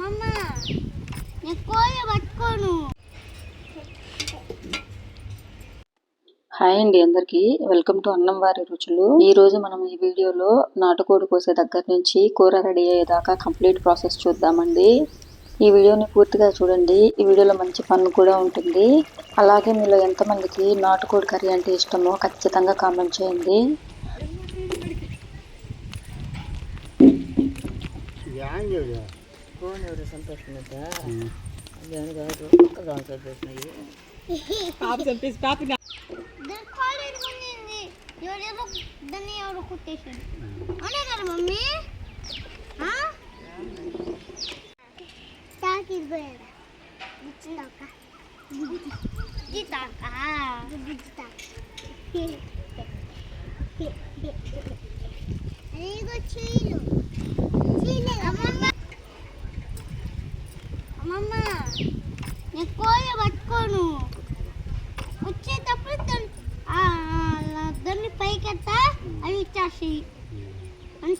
అమ్మమ్మ నేను కోయ పట్టుకోను. హాయ్ అండి అందరికి. వెల్కమ్ టు అన్నం వారి రుచులు. ఈ రోజు మనం ఈ వీడియోలో నాటుకోడి కోసే దగ్గర నుంచి కూర రెడీ అయ్యేదాకా కంప్లీట్ ప్రాసెస్ చూద్దామండి. ఈ వీడియోని పూర్తిగా చూడండి. ఈ వీడియోలో మంచి ఫన్ కూడా ఉంటుంది. అలాగే మీలో ఎంతమందికి నాటుకోడి కర్రీ అంటే ఇష్టమో ఖచ్చితంగా కామెంట్ చేయండి. ఎవరు సంతోషం అదేమని కాదు సంతోషమయ్యి దాని కాలు ఇరుగుంది ఎవరేమో దాన్ని ఎవరు కుట్టేసాడు అనే కదా మమ్మీ? ఆ? తాకి ఇరిపోయాడు గుచ్చిందాక గుజ్జితాక గుజ్జితాక అదిగో చీలే అమ్మమ్మ అమ్మమ్మ నేను కోయ పట్టుకోను వచ్చేటప్పుడు దాన్ని ఆ, అలా దాన్ని పైకెత్తా అవి ఇచ్చేసి అంతే కట్టే చచ్చిపోతుంది పట్టుకుంటే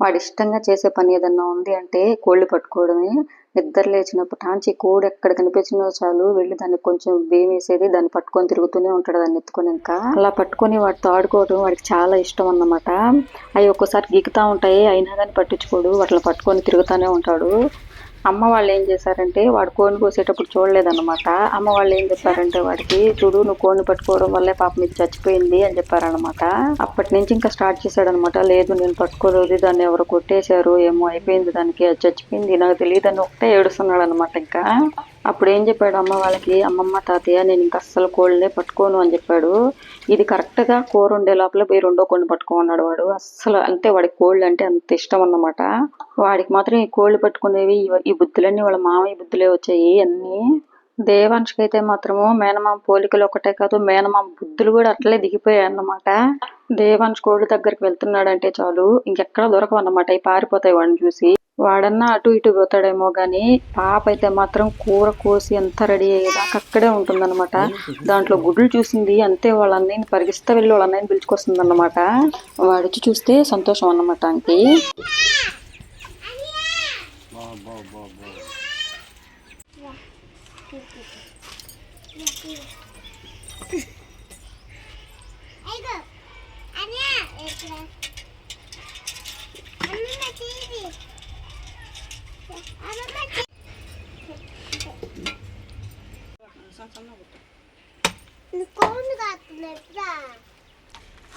వాడు ఇష్టంగా చేసే పని ఏదన్నా ఉంది అంటే కోళ్ళు పట్టుకోవడమే. నిద్ర లేచినప్పుడు టాంచి కోడి ఎక్కడ కనిపించినా చాలు వెళ్ళి దానికి కొంచెం వేమేసేది వేసేది దాన్ని పట్టుకొని తిరుగుతూనే ఉంటాడు దాన్ని ఎత్తుకొని ఇంకా అలా పట్టుకొని వాటితో ఆడుకోవడం వాడికి చాలా ఇష్టం అన్నమాట. అవి ఒక్కోసారి గీకుతా ఉంటాయి అయినా కానీ పట్టించుకోడు. వాటిని పట్టుకొని తిరుగుతానే ఉంటాడు. అమ్మ వాళ్ళు ఏం చేశారంటే వాడు కోడిని కోసేటప్పుడు చూడలేదన్నమాట. అమ్మ వాళ్ళు ఏం చెప్పారంటే వాడికి చూడు నువ్వు కోడిని పట్టుకోవడం వల్లే పాపం ఇది చచ్చిపోయింది అని చెప్పారనమాట అప్పటి నుంచి ఇంకా స్టార్ట్ చేశాడనమాట లేదు నేను పట్టుకోలేదు దాన్ని ఎవరు కొట్టేశారు ఏమో అయిపోయింది దానికి అది చచ్చిపోయింది నాకు తెలియదు అని ఒకటే ఏడుస్తున్నాడు అనమాట ఇంకా. అప్పుడు ఏం చెప్పాడు అమ్మ వాళ్ళకి అమ్మమ్మ తాతయ్య నేను ఇంకా అస్సలు కోళ్ళనే పట్టుకోను అని చెప్పాడు. ఇది కరెక్ట్గా కూర ఉండే లోపల పోయి రెండో కొన్ని పట్టుకోమన్నాడు వాడు. అస్సలు అంతే వాడికి కోళ్ళు అంటే అంత ఇష్టం అన్నమాట. వాడికి మాత్రం ఈ కోళ్ళు పట్టుకునేవి ఈ బుద్ధులన్నీ వాళ్ళ మామయ్య బుద్ధులే వచ్చాయి. అన్ని దేవాంశకి అయితే మాత్రము మేనమామ పోలికలు ఒకటే కాదు మేనమామ బుద్ధులు కూడా అట్లే దిగిపోయాయి అన్నమాట. దేవాంశ్ కోడి దగ్గరికి వెళ్తున్నాడంటే చాలు ఇంకెక్కడ దొరకవు అన్నమాట. ఈ పారిపోతాయి వాడిని చూసి. వాడన్నా అటు ఇటు పోతాడేమో కానీ పాప అయితే మాత్రం కూర కోసి ఎంత రెడీ అయ్యేదాకా అక్కడే ఉంటుందన్నమాట. దాంట్లో గుడ్లు చూసింది అంతే వాళ్ళ అన్నయ్యని పరిగిస్తా వెళ్ళి వాళ్ళ అన్నయ్యని పిలుచుకొస్తుంది అన్నమాట వాడిచ్చి చూస్తే సంతోషం అన్నమాట అంకి అయ్యో అన్యా ఎక్కడ అమ్మమ్మ టీవీ అమ్మమ్మ నువ్వు కోన్ కాస్తున్నా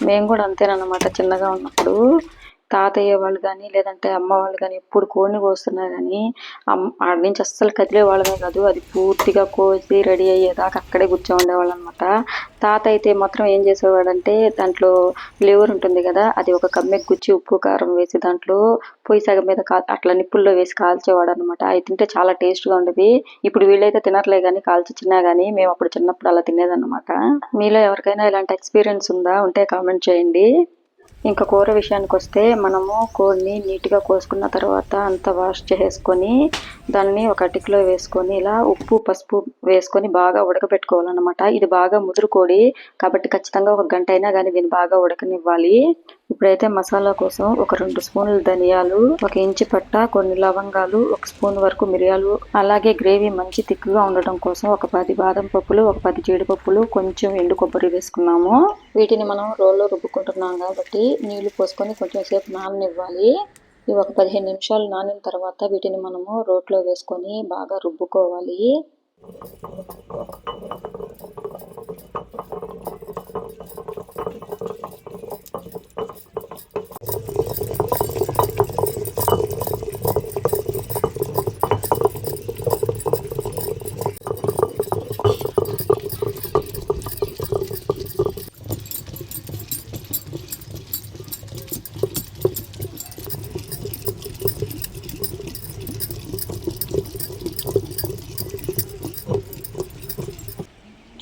మేము కూడా అంతేనన్నమాట చిన్నగా ఉన్నప్పుడు. తాతయ్య వాళ్ళు కానీ లేదంటే అమ్మ వాళ్ళు కానీ ఎప్పుడు కోడిని కోస్తున్నా కానీ అమ్మ ఆడ నుంచి అస్సలు కదిలే వాళ్ళమే కాదు. అది పూర్తిగా కోసి రెడీ అయ్యేదాకా అక్కడే కూర్చో ఉండేవాళ్ళు అనమాట తాత అయితే మాత్రం ఏం చేసేవాడంటే దాంట్లో ఫ్లేవర్ ఉంటుంది కదా అది ఒక కమ్మెకి గుచ్చి ఉప్పు కారం వేసి దాంట్లో పొయ్యి సగం మీద కా అట్లా నిప్పుల్లో వేసి కాల్చేవాడు అనమాట అది తింటే చాలా టేస్ట్గా ఉండేది. ఇప్పుడు వీళ్ళైతే తినట్లే కానీ కాల్చి చిన్నా కానీ మేము అప్పుడు చిన్నప్పుడు అలా తినేదన్నమాట. మీలో ఎవరికైనా ఇలాంటి ఎక్స్పీరియన్స్ ఉందా? ఉంటే కామెంట్ చేయండి. ఇంకా కూర విషయానికి వస్తే మనము కోడిని నీట్గా కోసుకున్న తర్వాత అంతా వాష్ చేసుకొని దాన్ని ఒక అటికలో వేసుకొని ఇలా ఉప్పు పసుపు వేసుకొని బాగా ఉడకబెట్టుకోవాలన్నమాట ఇది బాగా ముదురు కోడి కాబట్టి ఖచ్చితంగా ఒక గంట అయినా కానీ దీన్ని బాగా ఉడకనివ్వాలి. ఇప్పుడైతే మసాలా కోసం ఒక రెండు స్పూన్లు ధనియాలు ఒక ఇంచి పట్ట కొన్ని లవంగాలు ఒక స్పూన్ వరకు మిరియాలు అలాగే గ్రేవీ మంచి తిక్కుగా ఉండటం కోసం ఒక పది బాదం పప్పులు ఒక పది జీడిపప్పులు కొంచెం ఎండు కొబ్బరి వేసుకున్నాము. వీటిని మనం రోల్లో రుబ్బుకుంటున్నాం కాబట్టి నీళ్ళు పోసుకొని కొంచెం సేపు నాననివ్వాలి. ఇవి ఒక పదిహేను నిమిషాలు నానిన తర్వాత వీటిని మనము రోట్లో వేసుకొని బాగా రుబ్బుకోవాలి.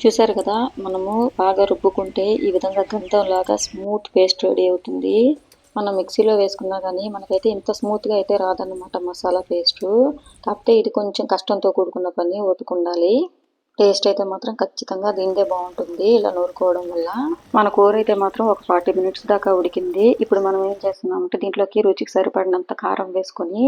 చూసారు కదా మనము బాగా రుబ్బుకుంటే ఈ విధంగా గంధం లాగా స్మూత్ పేస్ట్ రెడీ అవుతుంది. మనం మిక్సీలో వేసుకున్నా కానీ మనకైతే ఇంత స్మూత్గా అయితే రాదన్నమాట మసాలా పేస్టు. కాకపోతే ఇది కొంచెం కష్టంతో కూడుకున్న పని ఓపిక ఉండాలి. టేస్ట్ అయితే మాత్రం ఖచ్చితంగా దీనిదే బాగుంటుంది. ఇలా నూరుకోవడం వల్ల మన కూర అయితే మాత్రం ఒక ఫార్టీ మినిట్స్ దాకా ఉడికింది. ఇప్పుడు మనం ఏం చేస్తున్నామంటే దీంట్లోకి రుచికి సరిపడినంత కారం వేసుకొని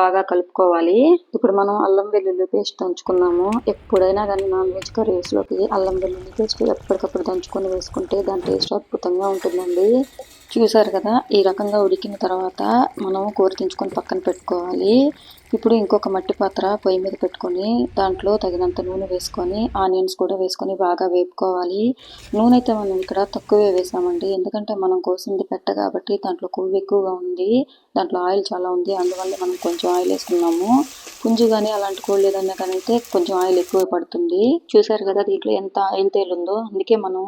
బాగా కలుపుకోవాలి. ఇప్పుడు మనం అల్లం వెల్లుల్లి పేస్ట్ దంచుకున్నాము ఎప్పుడైనా కానీ నాన్ వెజ్ కర్రీస్లోకి అల్లం వెల్లుల్లి పేస్ట్ ఎప్పటికప్పుడు దంచుకొని వేసుకుంటే దాని టేస్ట్ అద్భుతంగా ఉంటుందండి. చూసారు కదా ఈ రకంగా ఉడికిన తర్వాత మనం కూర తెంచుకొని పక్కన పెట్టుకోవాలి. ఇప్పుడు ఇంకొక మట్టి పాత్ర పొయ్యి మీద పెట్టుకొని దాంట్లో తగినంత నూనె వేసుకొని ఆనియన్స్ కూడా వేసుకొని బాగా వేపుకోవాలి. నూనె అయితే మనం ఇక్కడ తక్కువే వేసామండి. ఎందుకంటే మనం కోసింది పెట్ట కాబట్టి దాంట్లో కొవ్వు ఎక్కువగా ఉంది. దాంట్లో ఆయిల్ చాలా ఉంది. అందువల్ల మనం కొంచెం ఆయిల్ వేసుకున్నాము. పుంజు కానీ అలాంటి కోళ్ళు ఏదైనా కానీ అయితే కొంచెం ఆయిల్ ఎక్కువ పడుతుంది. చూసారు కదా దీంట్లో ఎంత ఆయిల్ తేలుందో అందుకే మనం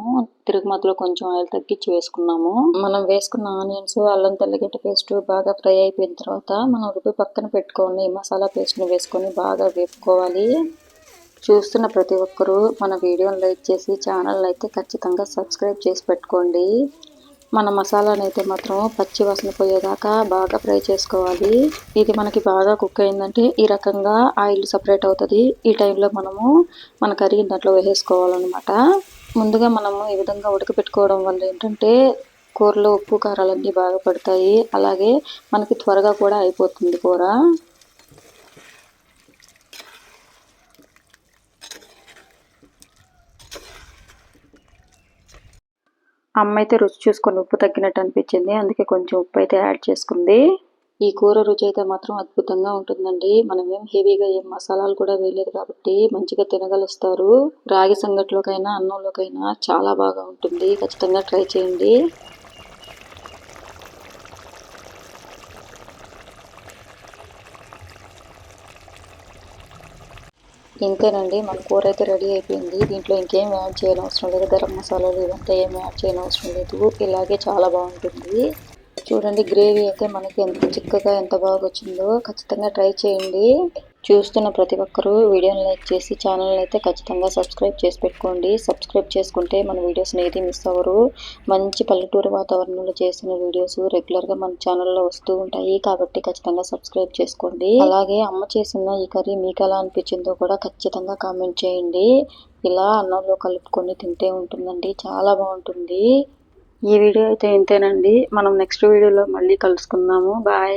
తిరుగుమతిలో కొంచెం ఆయిల్ తగ్గించి వేసుకున్నాము. మనం వేసుకున్న ఆనియన్స్ అల్లం తెల్లగడ్డ పేస్ట్ బాగా ఫ్రై అయిపోయిన తర్వాత మనం రుబ్బి పక్కన పెట్టుకొని మసాలా పేస్ట్ని వేసుకొని బాగా వేపుకోవాలి. చూస్తున్న ప్రతి ఒక్కరూ మన వీడియోని లైక్ చేసి ఛానల్ అయితే ఖచ్చితంగా సబ్స్క్రైబ్ చేసి పెట్టుకోండి. మన మసాలాని అయితే మాత్రం పచ్చి వాసన పోయేదాకా బాగా ఫ్రై చేసుకోవాలి. ఇది మనకి బాగా కుక్ అయిందంటే ఈ రకంగా ఆయిల్ సపరేట్ అవుతుంది. ఈ టైంలో మనము మన కర్రీ దాంట్లో వేసేసుకోవాలన్నమాట. ముందుగా మనము ఈ విధంగా ఉడకపెట్టుకోవడం వల్ల ఏంటంటే కూరలో ఉప్పు కారాలన్నీ బాగా పడతాయి. అలాగే మనకి త్వరగా కూడా అయిపోతుంది కూర. అమ్మ అయితే రుచి చూసుకొని ఉప్పు తగ్గినట్టు అనిపించింది. అందుకే కొంచెం ఉప్పు అయితే యాడ్ చేసుకుంది. ఈ కూర రుచి అయితే మాత్రం అద్భుతంగా ఉంటుందండి. మనం ఏం హెవీగా ఏం మసాలాలు కూడా వేయలేదు కాబట్టి మంచిగా తినగలుస్తారు. రాగి సంగట్లోకైనా అన్నంలోకైనా చాలా బాగా ఉంటుంది. ఖచ్చితంగా ట్రై చేయండి. ఇంతేనండి మన కూర అయితే రెడీ అయిపోయింది. దీంట్లో ఇంకేం యాడ్ చేయని అవసరం లేదు. గరం మసాలాలు ఇదంతా ఏం యాడ్ చేయని అవసరం లేదు. ఇలాగే చాలా బాగుంటుంది. చూడండి గ్రేవీ అయితే మనకి ఎంత చిక్కగా ఎంత బాగా వచ్చిందో ఖచ్చితంగా ట్రై చేయండి. చూస్తున్న ప్రతి ఒక్కరూ వీడియోని లైక్ చేసి ఛానల్ని అయితే ఖచ్చితంగా సబ్స్క్రైబ్ చేసి పెట్టుకోండి. సబ్స్క్రైబ్ చేసుకుంటే మన వీడియోస్ని ఏది మిస్ అవ్వరు. మంచి పల్లెటూరు వాతావరణంలో చేసిన వీడియోస్ రెగ్యులర్గా మన ఛానల్లో వస్తూ ఉంటాయి కాబట్టి ఖచ్చితంగా సబ్స్క్రైబ్ చేసుకోండి. అలాగే అమ్మ చేసిన ఈ కర్రీ మీకు ఎలా అనిపించిందో కూడా ఖచ్చితంగా కామెంట్ చేయండి. ఇలా అన్నంలో కలుపుకొని తింటే ఉంటుందండి. చాలా బాగుంటుంది. ఈ వీడియో అయితే ఇంతేనండి. మనం నెక్స్ట్ వీడియోలో మళ్ళీ కలుసుకుందాము. బాయ్.